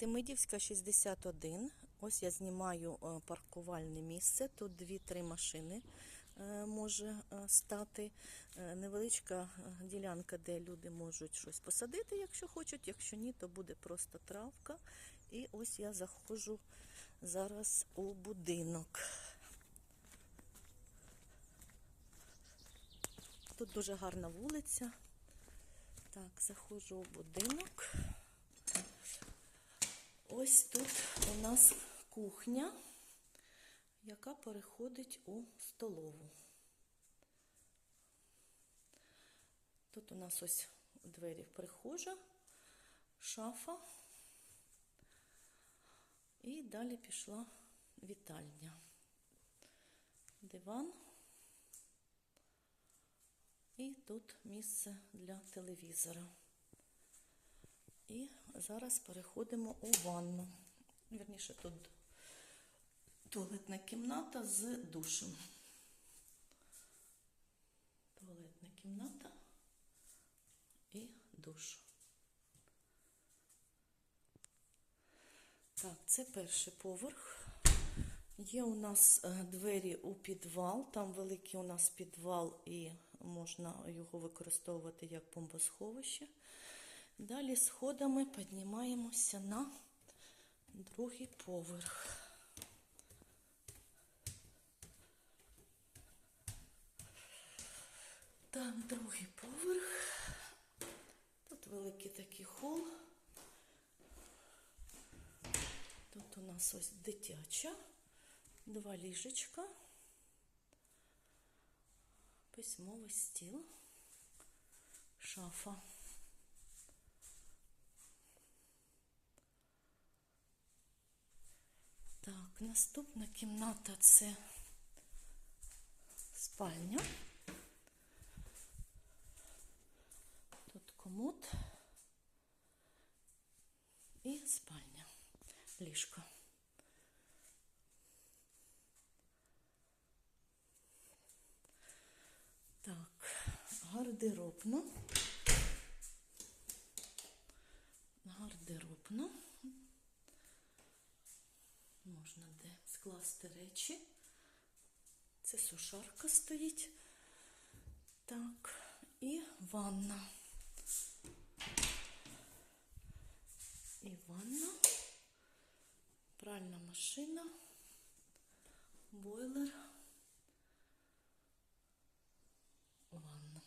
Демидівська 61. Ось я знімаю е, паркувальне місце. Тут 2-3 машини е, може е, стати. Невеличка ділянка, де люди можуть щось посадити, якщо хочуть. Якщо ні, то буде просто травка. І ось я заходжу зараз у будинок. Тут дуже гарна вулиця. Так, заходжу у будинок. Ось тут у нас кухня, яка переходить у столову. Тут у нас ось двері прихожа, шафа. І далі пішла вітальня. Диван. І тут місце для телевізора. І зараз переходимо у ванну. Вірніше, тут туалетна кімната з душем. Туалетна кімната і душ. Так, це перший поверх. Є у нас е, двері у підвал. Там великий у нас підвал, і можна його використовувати як бомбосховище. Далі сходами піднімаємося на другий поверх. Так, другий поверх. Тут великий такий хол. Тут у нас ось дитяча, два ліжечка, письмовий стіл, шафа. Так, наступна кімната це спальня. Тут комод і спальня, ліжко. Так, гардеробно. Можна де скласти речі. Це сушарка стоїть. Так, і ванна. І ванна, пральна машина, бойлер, ванна.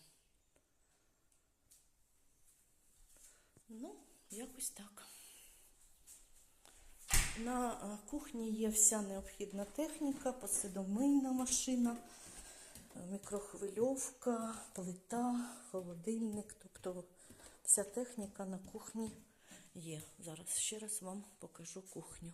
Ну, якось так. На е, кухні є вся необхідна техніка, посудомийна машина, е, мікрохвильовка, плита, холодильник. Тобто вся техніка на кухні є. Зараз ще раз вам покажу кухню.